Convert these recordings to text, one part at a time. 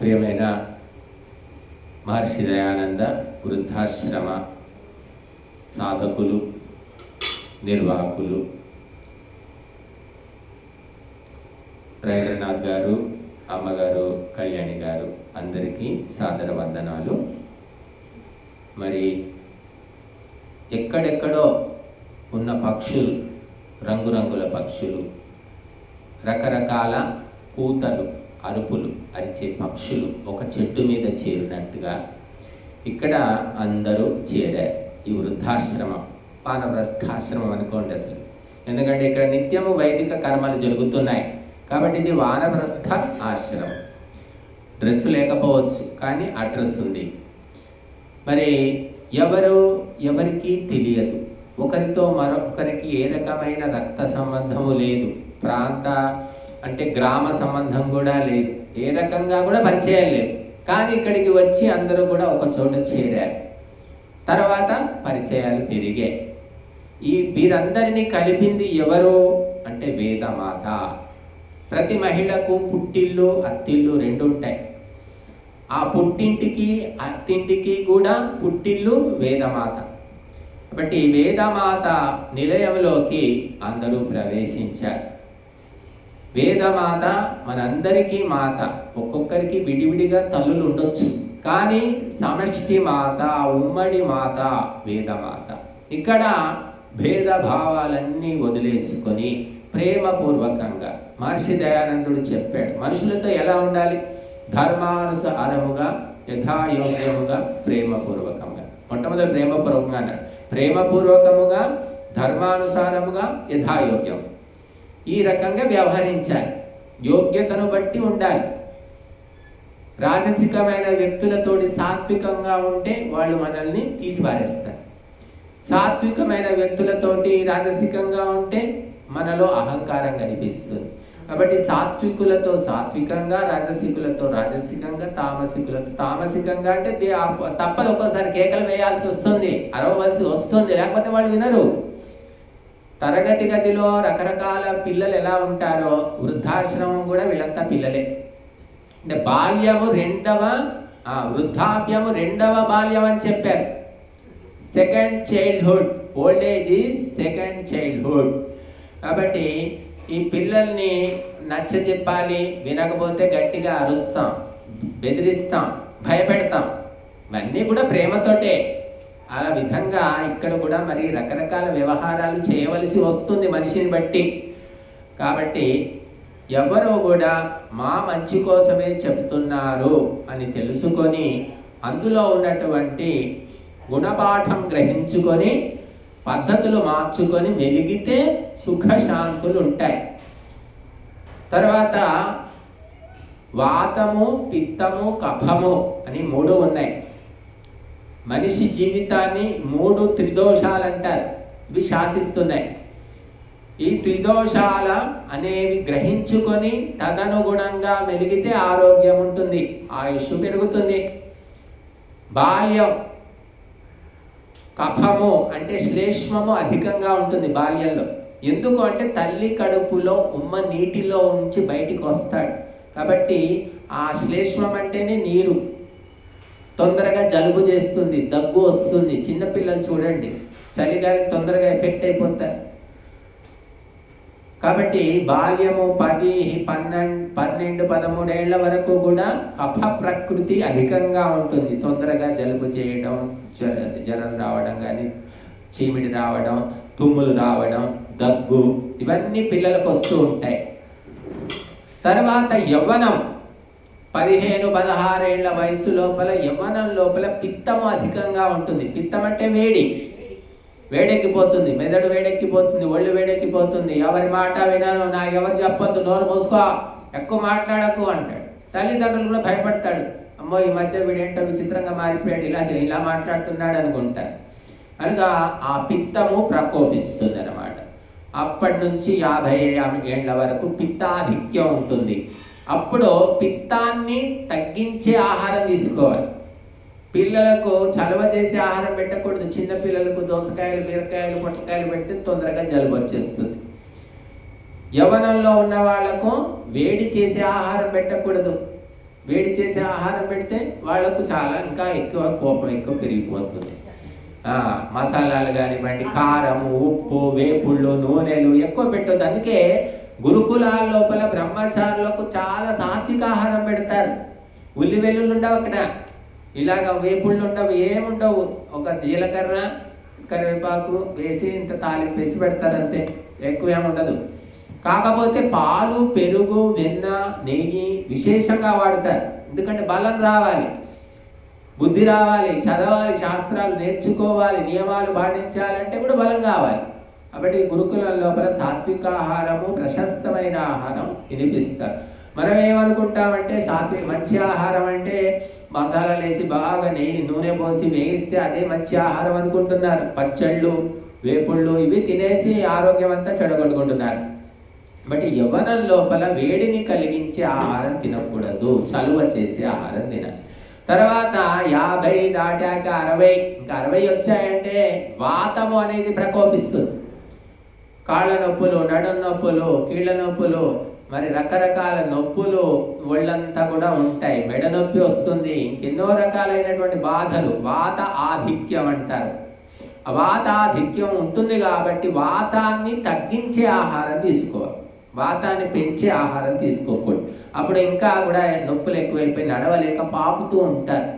ప్రియమైన మహర్షి దయానంద వృద్ధాశ్రమ సాధకులు నిర్వాహకులు రవీంద్రనాథ్ గారు అమ్మగారు కళ్యాణి గారు అందరికీ సాదర వందనాలు. మరి ఎక్కడెక్కడో ఉన్న పక్షులు రంగురంగుల పక్షులు రకరకాల కూతలు అరుపులు అరిచే పక్షులు ఒక చెట్టు మీద చేరినట్టుగా ఇక్కడ అందరూ చేరారు ఈ వృద్ధాశ్రమం వానప్రస్థాశ్రమం అనుకోండి అసలు. ఎందుకంటే ఇక్కడ నిత్యము వైదిక కర్మలు జరుగుతున్నాయి. కాబట్టి ఇది వానప్రస్థ ఆశ్రమం. డ్రెస్ లేకపోవచ్చు కానీ ఆ డ్రెస్ ఉంది. మరి ఎవరు ఎవరికి తెలియదు. ఒకరితో మరొకరికి ఏ రకమైన రక్త సంబంధము లేదు. ప్రాంత అంటే గ్రామ సంబంధం కూడా లేదు. ఏ రకంగా కూడా పరిచయం లేదు. కానీ ఇక్కడికి వచ్చి అందరూ కూడా ఒక చోట చేరారు. తర్వాత పరిచయాలు పెరిగాయి. ఈ వీరందరినీ కలిపింది ఎవరు? అంటే వేదమాత. ప్రతి మహిళకు పుట్టిల్లు అత్తిల్లు రెండు ఉంటాయి. ఆ పుట్టింటికి అత్తింటికి కూడా పుట్టిల్లు వేదమాత. కాబట్టి వేదమాత నిలయంలోకి అందరూ ప్రవేశించారు. వేదమాత మనందరికీ మాత. ఒక్కొక్కరికి విడివిడిగా తల్లులు ఉండొచ్చు. కానీ సమష్టి మాత ఉమ్మడి మాత వేదమాత. ఇక్కడ భేదభావాలన్నీ వదిలేసుకొని ప్రేమపూర్వకంగా మహర్షి దయానందుడు చెప్పాడు. మనుషులతో ఎలా ఉండాలి? ధర్మానుసారముగా యథాయోగ్యముగా ప్రేమపూర్వకంగా. మొట్టమొదటి ప్రేమపూర్వకంగా అన్నాడు. ప్రేమపూర్వకముగా ధర్మానుసారముగా యథాయోగ్యం ఈ రకంగా వ్యవహరించాలి. యోగ్యతను బట్టి ఉండాలి. రాజసికమైన వ్యక్తులతోటి సాత్వికంగా ఉంటే వాళ్ళు మనల్ని తీసిపారేస్తారు. సాత్వికమైన వ్యక్తులతోటి రాజసికంగా ఉంటే మనలో అహంకారం కనిపిస్తుంది. కాబట్టి సాత్వికులతో సాత్వికంగా రాజసికులతో రాజసికంగా తామసికులతో తామసికంగా అంటే తప్పదు. ఒక్కోసారి కేకలు వేయాల్సి వస్తుంది. అరవవలసి వస్తుంది. లేకపోతే వాళ్ళు వినరు. తరగతి గదిలో రకరకాల పిల్లలు ఎలా ఉంటారో వృద్ధాశ్రమం కూడా వీళ్ళంతా పిల్లలే. అంటే బాల్యము రెండవ వృద్ధాప్యము రెండవ బాల్యం అని చెప్పారు. Second childhood old age is second childhood కాబట్టి ఈ పిల్లల్ని నచ్చ చెప్పాలి వినకపోతే గట్టిగా అరుస్తాం బెదిరిస్తాం భయపెడతాం. ఇవన్నీ కూడా ప్రేమతోటే. ఆ విధంగా ఇక్కడ కూడా మరి రకరకాల వ్యవహారాలు చేయవలసి వస్తుంది మనిషిని బట్టి. కాబట్టి ఎవరో కూడా మా మంచి కోసమే చెబుతున్నారు అని తెలుసుకొని అందులో ఉన్నటువంటి గుణపాఠం గ్రహించుకొని పద్ధతులు మార్చుకొని వెలిగితే సుఖశాంతులు ఉంటాయి. తర్వాత వాతము పిత్తము కఫము అని మూడు ఉన్నాయి. మనిషి జీవితాన్ని మూడు త్రిదోషాలు అంటారు ఇవి శాసిస్తున్నాయి. ఈ త్రిదోషాల అనేవి గ్రహించుకొని తదనుగుణంగా మెలిగితే ఆరోగ్యం ఉంటుంది ఆయుష్ పెరుగుతుంది. బాల్యం కఫము అంటే శ్లేష్మము అధికంగా ఉంటుంది బాల్యంలో. ఎందుకు అంటే తల్లి కడుపులో ఉమ్మ నీటిలో ఉంచి బయటికి వస్తాడు. కాబట్టి ఆ శ్లేష్మం అంటేనే నీరు. తొందరగా జలుబు చేస్తుంది దగ్గు వస్తుంది. చిన్నపిల్లలు చూడండి చలిగాలి తొందరగా ఎఫెక్ట్ అయిపోతారు కాబట్టి బాల్యము పది పన్నెండు పన్నెండు పదమూడేళ్ళ వరకు కూడా అపప్రకృతి ప్రకృతి అధికంగా ఉంటుంది. తొందరగా జలుబు చేయడం జ్వరం రావడం కానీ చీమిడి రావడం తుమ్ములు రావడం దగ్గు ఇవన్నీ పిల్లలకు వస్తూ ఉంటాయి. తర్వాత యవ్వనం. పదిహేను పదహారేళ్ళ వయసు లోపల యవ్వనం లోపల పిత్తము అధికంగా ఉంటుంది. పిత్తం అంటే వేడి. వేడెక్కిపోతుంది. మెదడు వేడెక్కిపోతుంది. ఒళ్ళు వేడెక్కిపోతుంది. ఎవరి మాట వినను నా ఎవరు చెప్పొద్దు నోరు మూసుకో. ఎక్కువ మాట్లాడకు అంటాడు. తల్లిదండ్రులు కూడా భయపడతాడు. అమ్మో ఈ మధ్య వీడేంటో విచిత్రంగా మారిపోయాడు. ఇలా ఇలా మాట్లాడుతున్నాడు అనుకుంటారు. కనుక ఆ పిత్తము ప్రకోపిస్తుంది అనమాట అప్పటి నుంచి యాభై ఏళ్ళ వరకు పిత్తాధిక్యం ఉంటుంది. అప్పుడు పిత్తాన్ని తగ్గించే ఆహారం తీసుకోవాలి. పిల్లలకు చలవ చేసే ఆహారం పెట్టకూడదు. చిన్న పిల్లలకు దోసకాయలు బీరకాయలు పొట్టకాయలు పెడితే తొందరగా జలుబు వచ్చేస్తుంది. యవనంలో ఉన్న వాళ్ళకు వేడి చేసే ఆహారం పెట్టకూడదు. వేడి చేసే ఆహారం పెడితే వాళ్ళకు చాలా ఇంకా ఎక్కువ కోపం ఎక్కువ పెరిగిపోతుంది. మసాలాలు కానివ్వండి కారం ఉప్పు వేపుళ్ళు నూనెలు ఎక్కువ పెట్టొద్దు. అందుకే గురుకులాల లోపల బ్రహ్మచారులకు చాలా సాత్విక ఆహారం పెడతారు. ఉల్లి వెల్లుల్లి ఉండవు అక్కడ. ఇలాగ వేపుళ్ళు ఉండవు ఏముండవు ఒక జీలకర్ర కరివేపాకు వేసి ఇంత తాలింపు వేసి పెడతారు అంతే. ఎక్కువ ఏముండదు కాకపోతే పాలు పెరుగు వెన్న నెయ్యి విశేషంగా వాడతారు. ఎందుకంటే బలం రావాలి. బుద్ధి రావాలి. చదవాలి శాస్త్రాలు నేర్చుకోవాలి నియమాలు పాటించాలంటే కూడా బలం కావాలి. కాబట్టి గురుకులం లోపల సాత్విక ఆహారము ప్రశస్తమైన ఆహారం వినిపిస్తారు మనం ఏమనుకుంటామంటే సాత్విక మంచి ఆహారం అంటే మసాలాలు వేసి బాగా నెయ్యి నూనె పోసి వేయిస్తే అదే మంచి ఆహారం అనుకుంటున్నారు. పచ్చళ్ళు వేపుళ్ళు ఇవి తినేసి ఆరోగ్యం అంతా చెడగొట్టుకుంటున్నారు. బట్ యవ్వనం లోపల వేడిని కలిగించే ఆహారం తినకూడదు. చలువ చేసే ఆహారం తినాలి. తర్వాత యాభై దాటాక అరవై ఇంకా అరవై వచ్చాయంటే వాతము అనేది ప్రకోపిస్తుంది. కాళ్ళ నొప్పులు నడుం నొప్పులు కీళ్ళ నొప్పులు మరి రకరకాల నొప్పులు ఒళ్ళంతా కూడా ఉంటాయి. మెడ నొప్పి వస్తుంది. ఇంకెన్నో రకాలైనటువంటి బాధలు. వాత ఆధిక్యం అంటారు. వాతాధిక్యం ఉంటుంది కాబట్టి వాతాన్ని తగ్గించే ఆహారం తీసుకోవాలి. వాతాన్ని పెంచే ఆహారం తీసుకోకూడదు. అప్పుడు ఇంకా కూడా నొప్పులు ఎక్కువైపోయి నడవలేక పాకుతూ ఉంటారు.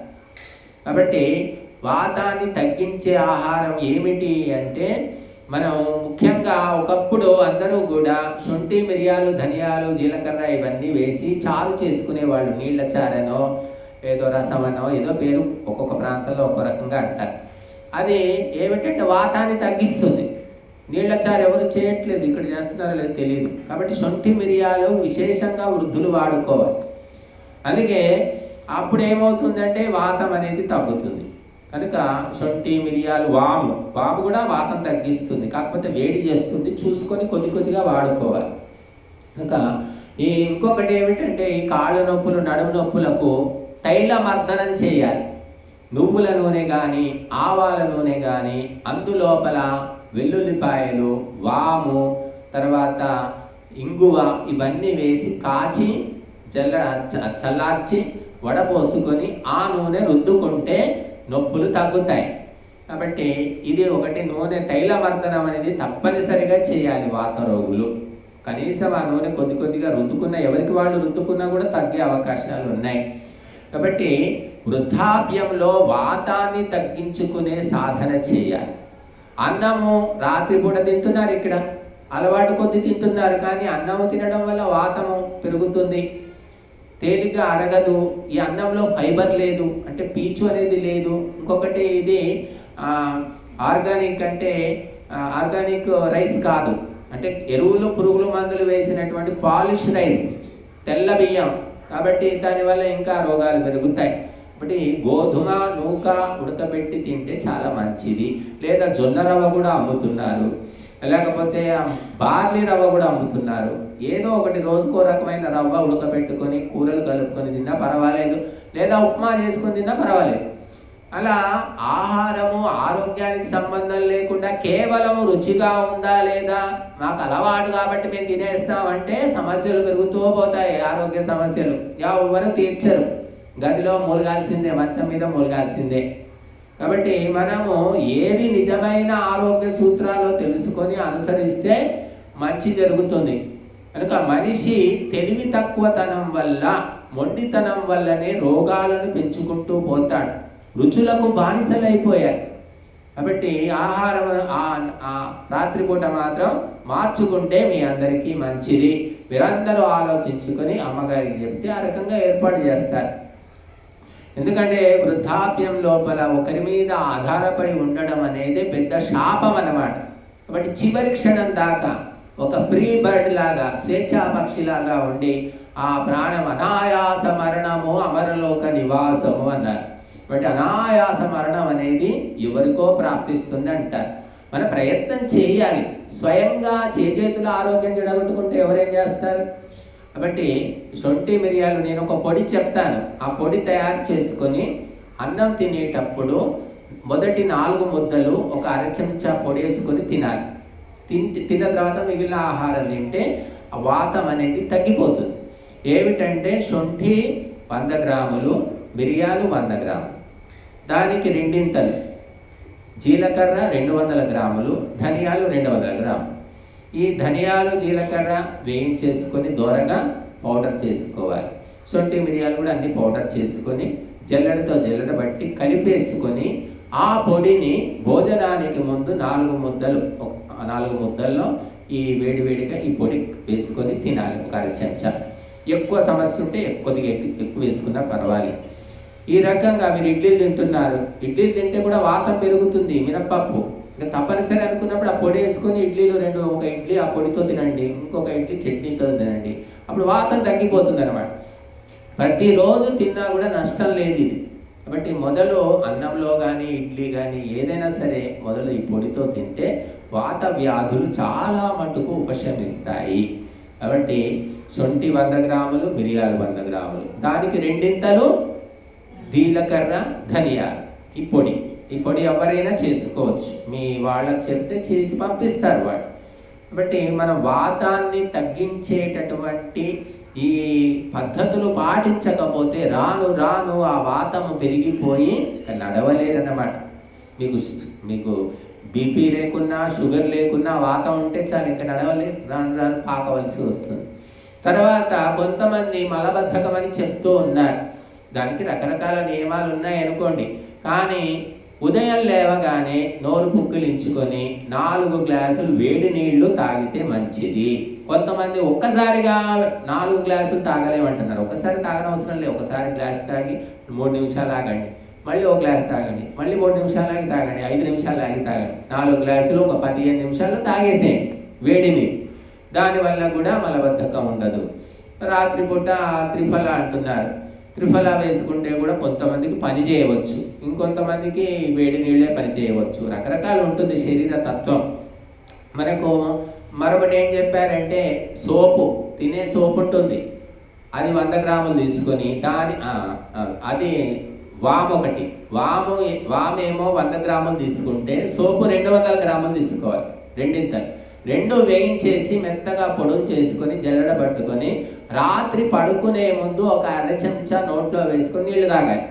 కాబట్టి వాతాన్ని తగ్గించే ఆహారం ఏమిటి అంటే మనం ముఖ్యంగా ఒకప్పుడు అందరూ కూడా శుంఠి మిరియాలు ధనియాలు జీలకర్ర ఇవన్నీ వేసి చారు చేసుకునేవాళ్ళు నీళ్ళ చారనో ఏదో రసమనో ఏదో పేరు ఒక్కొక్క ప్రాంతంలో ఒక్కొక్క రకంగా అంటారు. అది ఏమిటంటే వాతాన్ని తగ్గిస్తుంది. నీళ్ళ చారు ఎవరు చేయట్లేదు ఇక్కడ చేస్తున్నారో లేదో తెలియదు కాబట్టి శొంఠి మిరియాలు విశేషంగా వృద్ధులు వాడుకోవాలి. అందుకే అప్పుడు ఏమవుతుందంటే వాతం అనేది తగ్గుతుంది. కనుక శొంఠి మిరియాలు వాము వాము కూడా వాతం తగ్గిస్తుంది. కాకపోతే వేడి చేస్తుంది. చూసుకొని కొద్ది కొద్దిగా వాడుకోవాలి. కనుక ఈ ఇంకొకటి ఏమిటంటే ఈ కాళ్ళ నొప్పులు నడుము నొప్పులకు తైలమర్దనం చేయాలి. నువ్వుల నూనె కానీ ఆవాల నూనె కానీ అందులోపల వెల్లుల్లిపాయలు వాము తర్వాత ఇంగువ ఇవన్నీ వేసి కాచి చల్ల చ- చల్లార్చి వడపోసుకొని ఆ నూనె రుద్దుకుంటే నొప్పులు తగ్గుతాయి. కాబట్టి ఇది ఒకటి నూనె తైలవర్ధనం అనేది తప్పనిసరిగా చేయాలి వాత రోగులు. కనీసం ఆ నూనె కొద్ది కొద్దిగా రుద్దుకున్న ఎవరికి వాళ్ళు రుద్దుకున్నా కూడా తగ్గే అవకాశాలు ఉన్నాయి. కాబట్టి వృద్ధాప్యంలో వాతాన్ని తగ్గించుకునే సాధన చేయాలి. అన్నము రాత్రిపూట తింటున్నారు ఇక్కడ. అలవాటు కొద్ది తింటున్నారు కానీ అన్నము తినడం వల్ల వాతము పెరుగుతుంది. తేలిగ్గా అరగదు ఈ అన్నంలో ఫైబర్ లేదు అంటే పీచు అనేది లేదు. ఇంకొకటి ఇది ఆర్గానిక్ అంటే ఆర్గానిక్ రైస్ కాదు. అంటే ఎరువులు పురుగులు మందులు వేసినటువంటి పాలిష్ రైస్ తెల్ల బియ్యం. కాబట్టి దానివల్ల ఇంకా రోగాలు పెరుగుతాయి. కాబట్టి గోధుమ నూక ఉడకబెట్టి తింటే చాలా మంచిది. లేదా జొన్న రవ్వ కూడా అమ్ముతున్నారు. లేకపోతే బార్లీ రవ్వ కూడా అమ్ముతున్నారు. ఏదో ఒకటి రోజుకో రకమైన రవ్వ ఉడకబెట్టుకొని కూరలు కలుపుకొని తిన్నా పర్వాలేదు. లేదా ఉప్మా చేసుకొని తిన్నా పర్వాలేదు. అలా ఆహారము ఆరోగ్యానికి సంబంధం లేకుండా కేవలం రుచిగా ఉందా లేదా మాకు అలవాటు కాబట్టి మేము తినేస్తామంటే సమస్యలు పెరుగుతూ పోతాయి ఆరోగ్య సమస్యలు. ఎవరు తీర్చరు. గదిలో మూలగాల్సిందే మంచం మీద మూలగాల్సిందే. కాబట్టి మనము ఏది నిజమైన ఆరోగ్య సూత్రాలు తెలుసుకొని అనుసరిస్తే మంచి జరుగుతుంది. కనుక మనిషి తెలివి తక్కువతనం వల్ల మొండితనం వల్లనే రోగాలను పెంచుకుంటూ పోతాడు. రుచులకు బానిసలైపోయారు. కాబట్టి ఆహారం ఆ- రాత్రిపూట మాత్రం మార్చుకుంటే మీ అందరికీ మంచిది. మీరందరూ ఆలోచించుకొని అమ్మగారికి చెప్తే ఆ రకంగా ఏర్పాటు చేస్తారు. ఎందుకంటే వృద్ధాప్యం లోపల ఒకరి మీద ఆధారపడి ఉండడం అనేది పెద్ద శాపం అన్నమాట. కాబట్టి చివరి క్షణం దాకా ఒక ఫ్రీ బర్డ్ లాగా స్వేచ్ఛాపక్షిలాగా ఉండి ఆ ప్రాణం అనాయాస మరణము అమరలోక నివాసము అన్నారు. కాబట్టి అనాయాస మరణం అనేది ఎవరికో ప్రాప్తిస్తుంది అంటారు మన ప్రయత్నం చేయాలి. స్వయంగా చేజేతుల ఆరోగ్యం చెడగొట్టుకుంటే ఎవరేం చేస్తారు? కాబట్టి శొంఠి మిరియాలు నేను ఒక పొడి చెప్తాను. ఆ పొడి తయారు చేసుకొని అన్నం తినేటప్పుడు మొదటి నాలుగు ముద్దలు ఒక అర చెంచా పొడి వేసుకొని తినాలి. తింటే తిన్న తర్వాత మిగిలిన ఆహారం తింటే వాతం అనేది తగ్గిపోతుంది. ఏమిటంటే శొంఠి వంద గ్రాములు మిరియాలు వంద గ్రాములు. దానికి రెండింతలు జీలకర్ర రెండు వందల గ్రాములు ధనియాలు రెండు వందల గ్రాములు. ఈ ధనియాలు జీలకర్ర వేయించేసుకొని దూరంగా పౌడర్ చేసుకోవాలి. సొంటి మిరియాలు కూడా అన్ని పౌడర్ చేసుకొని జల్లెడతో జల్లెడ బట్టి కలిపేసుకొని ఆ పొడిని భోజనానికి ముందు నాలుగు ముద్దలు నాలుగు ముద్దల్లో ఈ వేడివేడిగా ఈ పొడి వేసుకొని తినాలి. ఒక చెంచా. ఎక్కువ సమస్య ఉంటే కొద్దిగా ఎక్కువ వేసుకున్నా పర్వాలేదు. ఈ రకంగా మీరు ఇడ్లీలు తింటున్నారు. ఇడ్లీలు తింటే కూడా వాతం పెరుగుతుంది మినపప్పు ఇంకా తప్పనిసరి అనుకున్నప్పుడు ఆ పొడి వేసుకొని ఇడ్లీలు రెండు ఒక ఇడ్లీ ఆ పొడితో తినండి ఇంకొక ఇడ్లీ చట్నీతో తినండి. అప్పుడు వాతం తగ్గిపోతుంది అనమాట ప్రతిరోజు తిన్నా కూడా నష్టం లేదు ఇది. కాబట్టి మొదలు అన్నంలో కానీ ఇడ్లీ కానీ ఏదైనా సరే మొదలు ఈ పొడితో తింటే వాత వ్యాధులు చాలా మటుకు ఉపశమిస్తాయి. కాబట్టి సొంటి వంద గ్రాములు మిరియాలు వంద గ్రాములు. దానికి రెండింతలు జీలకర్ర ధనియాలు. ఈ పొడి. ఈ పొడి ఎవరైనా చేసుకోవచ్చు. మీ వాళ్ళకి చెప్తే చేసి పంపిస్తారు వాళ్ళు. కాబట్టి మనం వాతాన్ని తగ్గించేటటువంటి ఈ పద్ధతులు పాటించకపోతే రాను రాను ఆ వాతము పెరిగిపోయి నడవలేరన్నమాట. మీకు మీకు బీపీ లేకున్నా షుగర్ లేకున్నా వాతం ఉంటే చాలు ఇంకా నడవలే రాను రాను పాకవలసి వస్తుంది. తర్వాత కొంతమంది మలబద్ధకం అని చెప్తూ ఉన్నారు. దానికి రకరకాల నియమాలు ఉన్నాయి అనుకోండి కానీ ఉదయం లేవగానే నోరు పుక్కిలించుకొని నాలుగు గ్లాసులు వేడి నీళ్ళు తాగితే మంచిది. కొంతమంది ఒక్కసారిగా నాలుగు గ్లాసులు తాగలేమంటున్నారు. ఒకసారి తాగనవసరం లేదు. ఒకసారి గ్లాస్ తాగి మూడు నిమిషాలు ఆగండి. మళ్ళీ ఒక గ్లాస్ తాగండి. మళ్ళీ మూడు నిమిషాలు ఆగి తాగండి. ఐదు నిమిషాలు ఆగి తాగండి. నాలుగు గ్లాసులు ఒక పదిహేను నిమిషాలు తాగేసేయండి. వేడి దానివల్ల కూడా మలబద్ధకం ఉండదు. రాత్రిపూట త్రిఫల అంటున్నారు. త్రిఫల వేసుకుంటే కూడా కొంతమందికి పని చేయవచ్చు. ఇంకొంతమందికి వేడి నీళ్ళే పని చేయవచ్చు. రకరకాలు ఉంటుంది శరీర తత్వం. మనకు మరొకటి ఏం చెప్పారంటే సోపు తినే సోపు ఉంటుంది. అది వంద గ్రాములు తీసుకొని దాని అది వామ్ ఒకటి. వాము వామేమో వంద గ్రాములు తీసుకుంటే సోపు రెండు వందల గ్రాములు తీసుకోవాలి. రెండింతలు. రెండు వేయించేసి మెత్తగా పొడులు చేసుకొని జల్లడ పట్టుకొని రాత్రి పడుకునే ముందు ఒక అర చెంచా నోట్లో వేసుకుని నీళ్ళు తాగాలి.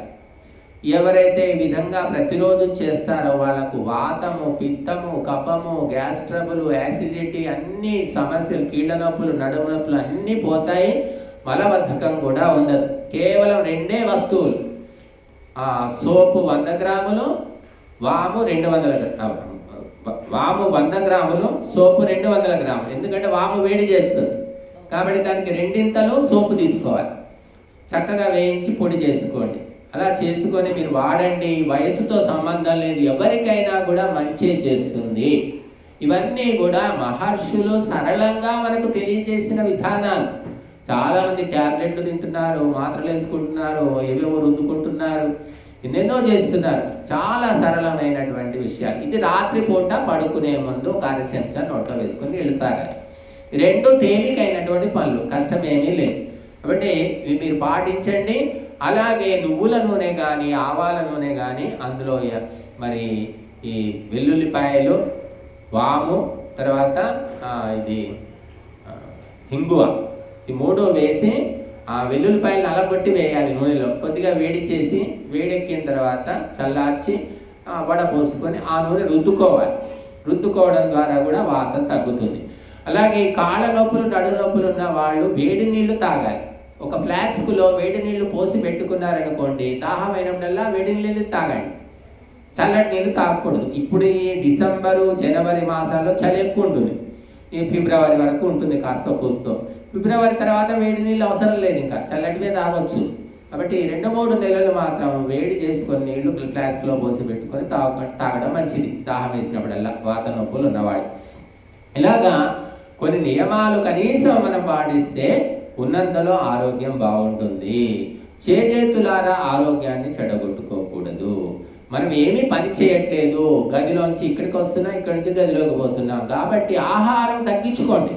ఎవరైతే ఈ విధంగా ప్రతిరోజు చేస్తారో వాళ్ళకు వాతము పిత్తము కఫము గ్యాస్ ట్రబుల్ యాసిడిటీ అన్ని సమస్యలు కీళ్ళ నొప్పులు నడుము నొప్పులు అన్నీ పోతాయి. మలబద్ధకం కూడా ఉండదు. కేవలం రెండే వస్తువులు. ఆ, సోపు వంద గ్రాములు వాము రెండు వందల వాము వంద గ్రాములు సోపు రెండు వందల గ్రాములు. ఎందుకంటే వాము వేడి చేస్తుంది. కాబట్టి దానికి రెండింతలు సోపు తీసుకోవాలి. చక్కగా వేయించి పొడి చేసుకోండి. అలా చేసుకొని మీరు వాడండి. వయసుతో సంబంధం లేదు. ఎవరికైనా కూడా మంచి చేస్తుంది. ఇవన్నీ కూడా మహర్షులు సరళంగా మనకు తెలియజేసిన విధానాలు. చాలామంది ట్యాబ్లెట్లు తింటున్నారు మాత్రలు వేసుకుంటున్నారు ఏవేవో రుద్దుకుంటున్నారు. ఎన్నెన్నో చేస్తున్నారు. చాలా సరళమైనటువంటి విషయాలు. ఇది రాత్రిపూట పడుకునే ముందు ఒక అర నోట్లో వేసుకొని వెళ్తారు. రెండు తేలికైనటువంటి పనులు. కష్టం ఏమీ లేదు. కాబట్టి ఇవి మీరు పాటించండి. అలాగే నువ్వుల నూనె కానీ ఆవాల నూనె కానీ అందులో మరి ఈ వెల్లుల్లిపాయలు వాము తర్వాత ఇది హింగువ. ఈ మూడు వేసి ఆ వెల్లుల్లిపాయలు నలగొట్టి వేయాలి నూనెలో. కొద్దిగా వేడి చేసి వేడెక్కిన తర్వాత చల్లార్చి వడ పోసుకొని ఆ నూనె రుద్దుకోవాలి. రుద్దుకోవడం ద్వారా కూడా వాతం తగ్గుతుంది. అలాగే కాళ్ళ నొప్పులు నడు నొప్పులు ఉన్న వాళ్ళు వేడి నీళ్ళు తాగాలి. ఒక ఫ్లాస్క్లో వేడి నీళ్ళు పోసి పెట్టుకున్నారనుకోండి దాహమైనప్పుడల్లా వేడి నీళ్ళు తాగండి. చల్లటి నీళ్ళు తాగకూడదు. ఇప్పుడు ఈ డిసెంబరు జనవరి మాసాల్లో చలి ఎక్కువ ఉంటుంది. ఈ ఫిబ్రవరి వరకు ఉంటుంది కాస్త కూస్తో. ఫిబ్రవరి తర్వాత వేడి నీళ్ళు అవసరం లేదు ఇంకా. చల్లటివే తాగొచ్చు. కాబట్టి రెండు మూడు నెలలు మాత్రం వేడి చేసుకొని నీళ్ళు ఫ్లాస్క్లో పోసి పెట్టుకొని తాగ తాగడం మంచిది. దాహం వేసినప్పుడల్లా వాత నొప్పులు ఉన్నవాడు ఇలాగా కొన్ని నియమాలు కనీసం మనం పాటిస్తే ఉన్నంతలో ఆరోగ్యం బాగుంటుంది. చేజేతులారా ఆరోగ్యాన్ని చెడగొట్టుకోకూడదు. మనం ఏమీ పని చేయట్లేదు. గదిలోంచి ఇక్కడికి వస్తున్నా ఇక్కడి నుంచి గదిలోకి పోతున్నాం. కాబట్టి ఆహారం తగ్గించుకోండి.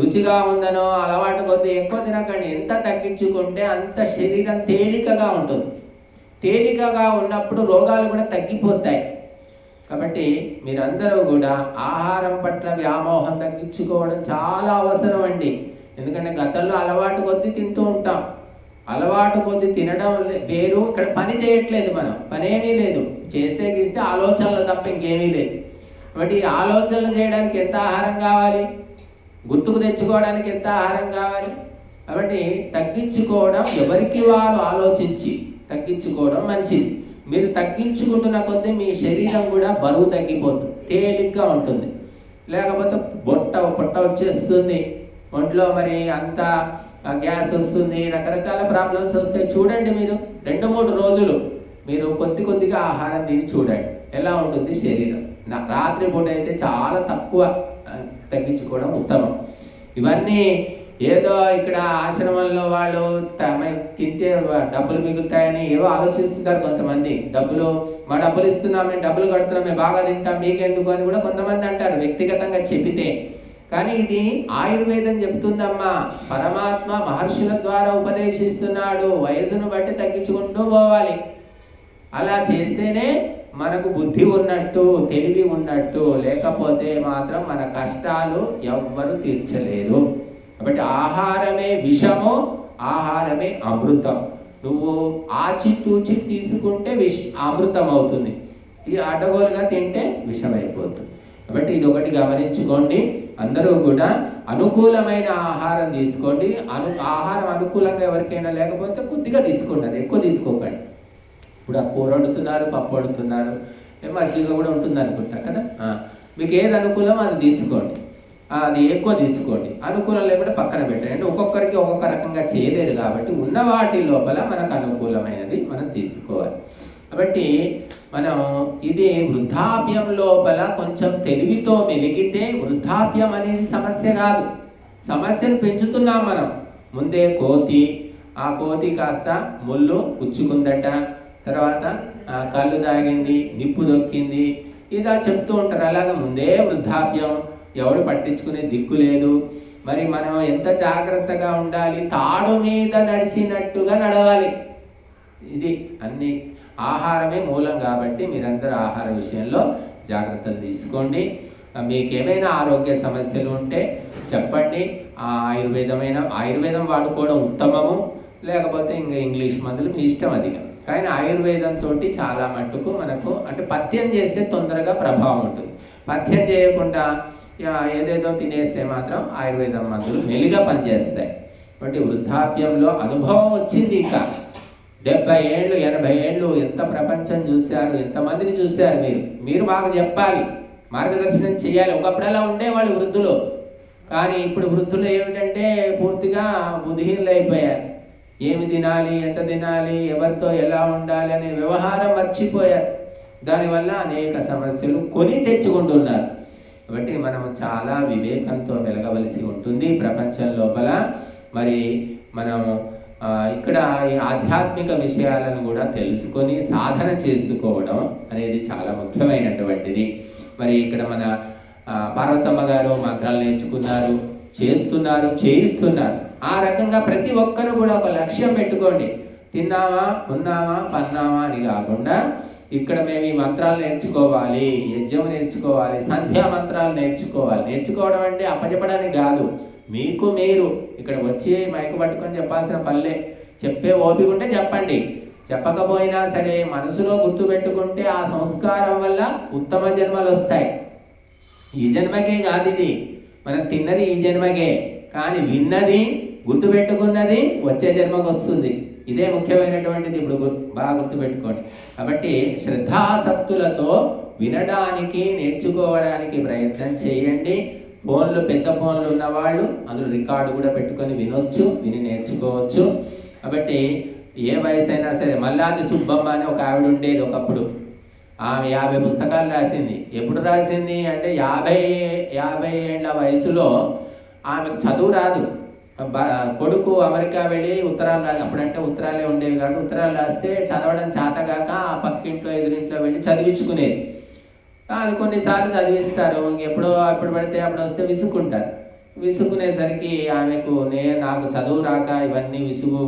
రుచిగా ఉందనో అలవాటు కొద్దీ ఎక్కువ తినకండి. ఎంత తగ్గించుకుంటే అంత శరీరం తేలికగా ఉంటుంది. తేలికగా ఉన్నప్పుడు రోగాలు కూడా తగ్గిపోతాయి. కాబట్టి మీరందరూ కూడా ఆహారం పట్ల వ్యామోహం తగ్గించుకోవడం చాలా అవసరం అండి ఎందుకంటే గతంలో అలవాటు కొద్దీ తింటూ ఉంటాం. అలవాటు కొద్ది తినడం లే- వేరు ఇక్కడ పని చేయట్లేదు మనం. పనేమీ లేదు. చేస్తే గీస్తే ఆలోచనలు తప్ప ఇంకేమీ లేదు. కాబట్టి ఆలోచనలు చేయడానికి ఎంత ఆహారం కావాలి? గుర్తుకు తెచ్చుకోవడానికి ఎంత ఆహారం కావాలి? కాబట్టి తగ్గించుకోవడం ఎవరికి వారు ఆలోచించి తగ్గించుకోవడం మంచిది. మీరు తగ్గించుకుంటున్న కొద్దీ మీ శరీరం కూడా బరువు తగ్గిపోతుంది తేలిగ్గా ఉంటుంది. లేకపోతే బొట్ట పొట్ట వచ్చేస్తుంది. ఒంట్లో మరి అంత గ్యాస్ వస్తుంది రకరకాల ప్రాబ్లమ్స్ వస్తాయి. చూడండి మీరు రెండు మూడు రోజులు మీరు కొద్ది కొద్దిగా ఆహారం తిని చూడండి. ఎలా ఉంటుంది శరీరం? నా- రాత్రి పూట అయితే చాలా తక్కువ తగ్గించుకోవడం ఉత్తమం. ఇవన్నీ ఏదో ఇక్కడ ఆశ్రమంలో వాళ్ళు తమ- తింటే డబ్బులు మిగులుతాయని ఏవో ఆలోచిస్తుంటారు కొంతమంది. డబ్బులు మా డబ్బులు ఇస్తున్నాం మేము డబ్బులు కడుతున్నాం మేము బాగా తింటాం మీకెందుకు? అని కూడా కొంతమంది అంటారు వ్యక్తిగతంగా చెప్పితే. కానీ ఇది ఆయుర్వేదం చెప్తుందమ్మా. పరమాత్మ మహర్షుల ద్వారా ఉపదేశిస్తున్నాడు. వయసును బట్టి తగ్గించుకుంటూ పోవాలి. అలా చేస్తేనే మనకు బుద్ధి ఉన్నట్టు తెలివి ఉన్నట్టు లేకపోతే మాత్రం మన కష్టాలు ఎవ్వరు తీర్చలేరు. కాబట్టి ఆహారమే విషము ఆహారమే అమృతం. నువ్వు ఆచితూచి తీసుకుంటే విష అమృతం అవుతుంది ఇది అడ్డగోలుగా తింటే విషమైపోతుంది. కాబట్టి ఇది ఒకటి గమనించుకోండి. అందరూ కూడా అనుకూలమైన ఆహారం తీసుకోండి. అను ఆహారం అనుకూలంగా ఎవరికైనా లేకపోతే కొద్దిగా తీసుకోండి. అది ఎక్కువ తీసుకోకండి. ఇప్పుడు ఆ కూర వండుతున్నారు పప్పు వండుతున్నారు మజ్జిగ కూడా ఉంటుంది అనుకుంటా కదా? మీకు ఏది అనుకూలం అది తీసుకోండి. అది ఎక్కువ తీసుకోండి. అనుకూలం లేకుండా పక్కన పెట్టండి. అంటే ఒక్కొక్కరికి ఒక్కొక్క రకంగా చేయలేదు కాబట్టి ఉన్న వాటి లోపల మనకు అనుకూలమైనది మనం తీసుకోవాలి. కాబట్టి మనం ఇది వృద్ధాప్యం లోపల కొంచెం తెలివితో మెలిగితే వృద్ధాప్యం అనేది సమస్య కాదు. సమస్యను పెంచుతున్నాం మనం. ముందే కోతి ఆ కోతి కాస్త ముళ్ళు గుచ్చుకుందట తర్వాత కళ్ళు తాగింది నిప్పు దొక్కింది ఇదా చెప్తూ ఉంటారు. అలాగే ముందే వృద్ధాప్యం ఎవరు పట్టించుకునే దిక్కు లేదు. మరి మనం ఎంత జాగ్రత్తగా ఉండాలి? తాడు మీద నడిచినట్టుగా నడవాలి. ఇది అన్ని ఆహారమే మూలం కాబట్టి మీరందరూ ఆహార విషయంలో జాగ్రత్తలు తీసుకోండి. మీకు ఏమైనా ఆరోగ్య సమస్యలు ఉంటే చెప్పండి. ఆ ఆయుర్వేదమైన ఆయుర్వేదం వాడుకోవడం ఉత్తమము. లేకపోతే ఇంకా ఇంగ్లీష్ మందులు మీ ఇష్టం అది కానీ ఆయుర్వేదంతో చాలా మట్టుకు మనకు అంటే పథ్యం చేస్తే తొందరగా ప్రభావం ఉంటుంది. పథ్యం చేయకుండా ఏదేదో తినేస్తే మాత్రం ఆయుర్వేదం మందులు మెలిగా పనిచేస్తాయి. కాబట్టి వృద్ధాప్యంలో అనుభవం వచ్చింది ఇంకా. డెబ్బై ఏళ్ళు ఎనభై ఏళ్ళు ఎంత ప్రపంచం చూశారు ఎంతమందిని చూశారు మీరు? మీరు మాకు చెప్పాలి. మార్గదర్శనం చేయాలి. ఒకప్పుడలా ఉండేవాళ్ళు వృద్ధులు. కానీ ఇప్పుడు వృద్ధులు ఏమిటంటే పూర్తిగా బుద్ధిహీనులు అయిపోయారు ఏమి తినాలి ఎంత తినాలి ఎవరితో ఎలా ఉండాలి అనే వ్యవహారం మర్చిపోయారు. దానివల్ల అనేక సమస్యలు కొని తెచ్చుకుంటున్నారు. కాబట్టి మనం చాలా వివేకంతో వెలగవలసి ఉంటుంది ప్రపంచం లోపల. మరి మనము ఇక్కడ ఈ ఆధ్యాత్మిక విషయాలను కూడా తెలుసుకొని సాధన చేసుకోవడం అనేది చాలా ముఖ్యమైనటువంటిది. మరి ఇక్కడ మన పార్వతమ్మ గారు మంత్రాలు నేర్చుకున్నారు చేస్తున్నారు చేయిస్తున్నారు. ఆ రకంగా ప్రతి ఒక్కరు కూడా ఒక లక్ష్యం పెట్టుకోండి. తిన్నామా ఉన్నామా పన్నామా అని కాకుండా ఇక్కడ మేము ఈ మంత్రాలు నేర్చుకోవాలి యజ్ఞం నేర్చుకోవాలి సంధ్యా మంత్రాలు నేర్చుకోవాలి. నేర్చుకోవడం అంటే అప్పచెప్పడానికి కాదు. మీకు మీరు ఇక్కడ వచ్చి మైకు పట్టుకొని చెప్పాల్సిన పల్లె చెప్పే ఓపిక ఉంటే చెప్పండి. చెప్పకపోయినా సరే మనసులో గుర్తు పెట్టుకుంటే ఆ సంస్కారం వల్ల ఉత్తమ జన్మలు వస్తాయి. ఈ జన్మకే కాదు ఇది. మనం తిన్నది ఈ జన్మకే. కానీ విన్నది గుర్తుపెట్టుకున్నది వచ్చే జన్మకు వస్తుంది. ఇదే ముఖ్యమైనటువంటిది ఇప్పుడు బాగా గుర్తుపెట్టుకోండి. కాబట్టి శ్రద్ధాసక్తులతో వినడానికి నేర్చుకోవడానికి ప్రయత్నం చేయండి. ఫోన్లు పెద్ద ఫోన్లు ఉన్నవాళ్ళు అందులో రికార్డు కూడా పెట్టుకొని వినొచ్చు విని నేర్చుకోవచ్చు. కాబట్టి ఏ వయసు అయినా సరే మల్లాది సుబ్బమ్మ అని ఒక ఆవిడ ఉండేది ఒకప్పుడు. ఆమె యాభై పుస్తకాలు రాసింది. ఎప్పుడు రాసింది అంటే యాభై యాభై ఏళ్ళ వయసులో ఆమెకు చదువు రాదు. కొడుకు అమెరికా వెళ్ళి ఉత్తరాలు రాసి అప్పుడంటే ఉత్తరాలే ఉండేవి కాబట్టి ఉత్తరాలు రాస్తే చదవడం చాతగాక ఆ పక్కింట్లో ఎదురింట్లో వెళ్ళి చదివించుకునేది. అది కొన్నిసార్లు చదివిస్తారు. ఎప్పుడో అప్పుడు పడితే అప్పుడు వస్తే విసుక్కుంటారు. విసుక్కునేసరికి ఆమెకు నే నాకు చదువు రాక ఇవన్నీ విసుగు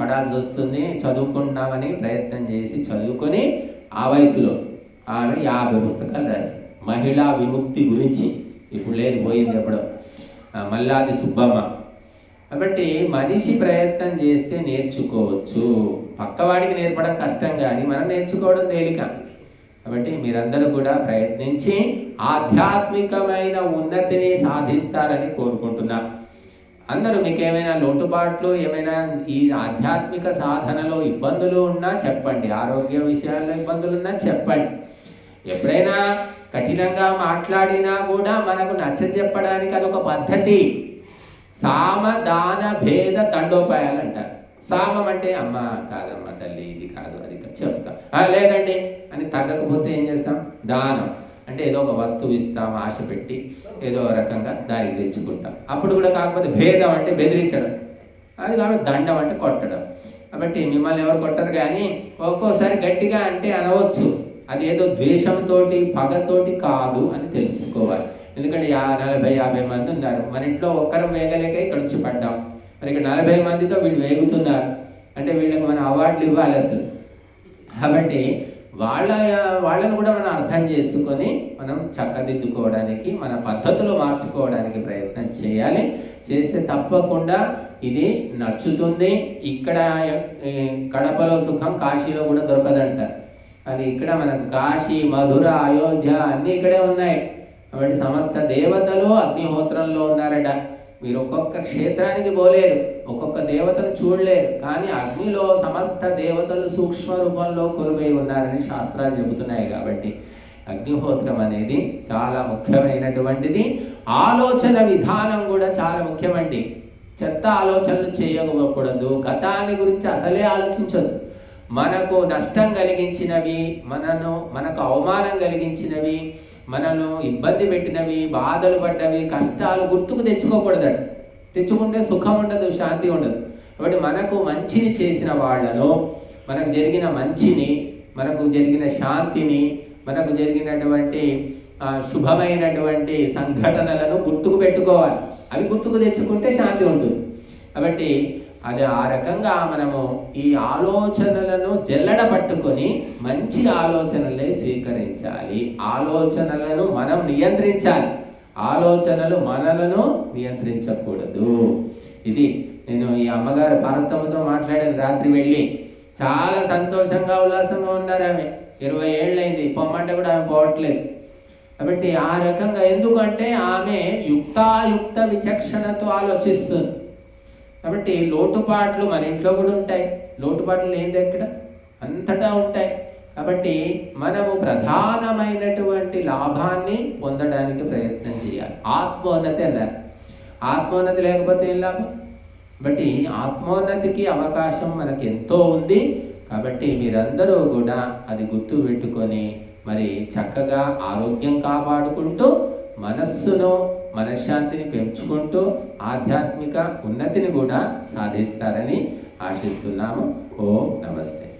పడాల్సి వస్తుంది. చదువుకుంటున్నామని ప్రయత్నం చేసి చదువుకొని ఆ వయసులో ఆమె యాభై పుస్తకాలు రాసి మహిళా విముక్తి గురించి ఇప్పుడు లేదు పోయింది ఎప్పుడో. మల్లాది సుబ్బమ్మ. కాబట్టి మనిషి ప్రయత్నం చేస్తే నేర్చుకోవచ్చు. పక్కవాడికి నేర్పడం కష్టం కానీ మనం నేర్చుకోవడం తేలిక. కాబట్టి మీరందరూ కూడా ప్రయత్నించి ఆధ్యాత్మికమైన ఉన్నతిని సాధిస్తారని కోరుకుంటున్నా. అందరూ మీకు ఏమైనా లోటుపాట్లు ఏమైనా ఈ ఆధ్యాత్మిక సాధనలో ఇబ్బందులు ఉన్నా చెప్పండి. ఆరోగ్య విషయాల్లో ఇబ్బందులు ఉన్నా చెప్పండి. ఎప్పుడైనా కఠినంగా మాట్లాడినా కూడా మనకు నచ్చ చెప్పడానికి అదొక పద్ధతి. సామ దాన భేద దండోపాయాలు అంటారు సామం అంటే అమ్మ కాదమ్మ తల్లి ఇది కాదు అది కాదు లేదండి అని తగ్గకపోతే ఏం చేస్తాం? దానం. అంటే ఏదో ఒక వస్తువు ఇస్తాం ఆశ పెట్టి ఏదో రకంగా దానికి తెచ్చుకుంటాం. అప్పుడు కూడా కాకపోతే భేదం అంటే బెదిరించడం. అది కాబట్టి దండం అంటే కొట్టడం. కాబట్టి మిమ్మల్ని ఎవరు కొట్టరు కానీ ఒక్కోసారి గట్టిగా అంటే అనవచ్చు. అది ఏదో ద్వేషంతో పగతోటి కాదు అని తెలుసుకోవాలి. ఎందుకంటే యా నలభై యాభై మంది ఉన్నారు. మన ఇంట్లో ఒక్కరం వేగలేక ఇక్కడ వచ్చి పడ్డాం. మరి ఇక్కడ నలభై మందితో వీళ్ళు వేగుతున్నారు. అంటే వీళ్ళకి మనం అవార్డులు ఇవ్వాలి అసలు. కాబట్టి వాళ్ళ వాళ్ళను కూడా మనం అర్థం చేసుకొని మనం చక్కదిద్దుకోవడానికి మన పద్ధతులు మార్చుకోవడానికి ప్రయత్నం చేయాలి. చేస్తే తప్పకుండా ఇది నచ్చుతుంది. ఇక్కడ కడపలో సుఖం కాశీలో కూడా దొరకదంట. అది ఇక్కడ మనకు కాశీ మధుర అయోధ్య అన్నీ ఇక్కడే ఉన్నాయి. కాబట్టి సమస్త దేవతలు అగ్నిహోత్రంలో ఉన్నారట. మీరు ఒక్కొక్క క్షేత్రానికి పోలేరు ఒక్కొక్క దేవతను చూడలేరు కానీ అగ్నిలో సమస్త దేవతలు సూక్ష్మ రూపంలో కొలువై ఉన్నారని శాస్త్రాలు చెబుతున్నాయి కాబట్టి అగ్నిహోత్రం అనేది చాలా ముఖ్యమైనటువంటిది. ఆలోచన విధానం కూడా చాలా ముఖ్యమండి. చెత్త ఆలోచనలు చేయకూడదు గతాన్ని గురించి అసలే ఆలోచించొద్దు. మనకు నష్టం కలిగించినవి మనను మనకు అవమానం కలిగించినవి మనను ఇబ్బంది పెట్టినవి బాధలు పడ్డవి కష్టాలు గుర్తుకు తెచ్చుకోకూడదట. తెచ్చుకుంటే సుఖం ఉండదు శాంతి ఉండదు. కాబట్టి మనకు మంచిని చేసిన వాళ్ళలో మనకు జరిగిన మంచిని మనకు జరిగిన శాంతిని మనకు జరిగినటువంటి శుభమైనటువంటి సంఘటనలను గుర్తుకు పెట్టుకోవాలి. అవి గుర్తుకు తెచ్చుకుంటే శాంతి ఉంటుంది. కాబట్టి అది ఆ రకంగా మనము ఈ ఆలోచనలను జల్లడ పట్టుకొని మంచి ఆలోచనలే స్వీకరించాలి. ఆలోచనలను మనం నియంత్రించాలి. ఆలోచనలు మనలను నియంత్రించకూడదు. ఇది నేను ఈ అమ్మగారు భారతమ్మతో మాట్లాడిన రాత్రి వెళ్ళి చాలా సంతోషంగా ఉల్లాసంగా ఉన్నారు ఆమె. ఇరవై ఏళ్ళైంది పొమ్మంటే కూడా ఆమె పోవట్లేదు. కాబట్టి ఆ రకంగా ఎందుకంటే ఆమె యుక్తాయుక్త విచక్షణతో ఆలోచిస్తుంది. కాబట్టి లోటుపాట్లు మన ఇంట్లో కూడా ఉంటాయి. లోటుపాట్లు లేనిది ఎక్కడ? అంతటా ఉంటాయి. కాబట్టి మనము ప్రధానమైనటువంటి లాభాన్ని పొందడానికి ప్రయత్నం చేయాలి. ఆత్మోన్నతి అన్నారు. ఆత్మోన్నతి లేకపోతే ఏం లాభం? కాబట్టి ఆత్మోన్నతికి అవకాశం మనకు ఎంతో ఉంది. కాబట్టి మీరందరూ కూడా అది గుర్తు పెట్టుకొని మరి చక్కగా ఆరోగ్యం కాపాడుకుంటూ మనస్సును మనశ్శాంతిని పెంచుకుంటూ ఆధ్యాత్మిక ఉన్నతిని కూడా సాధిస్తారని ఆశిస్తున్నాము. ఓ నమస్తే.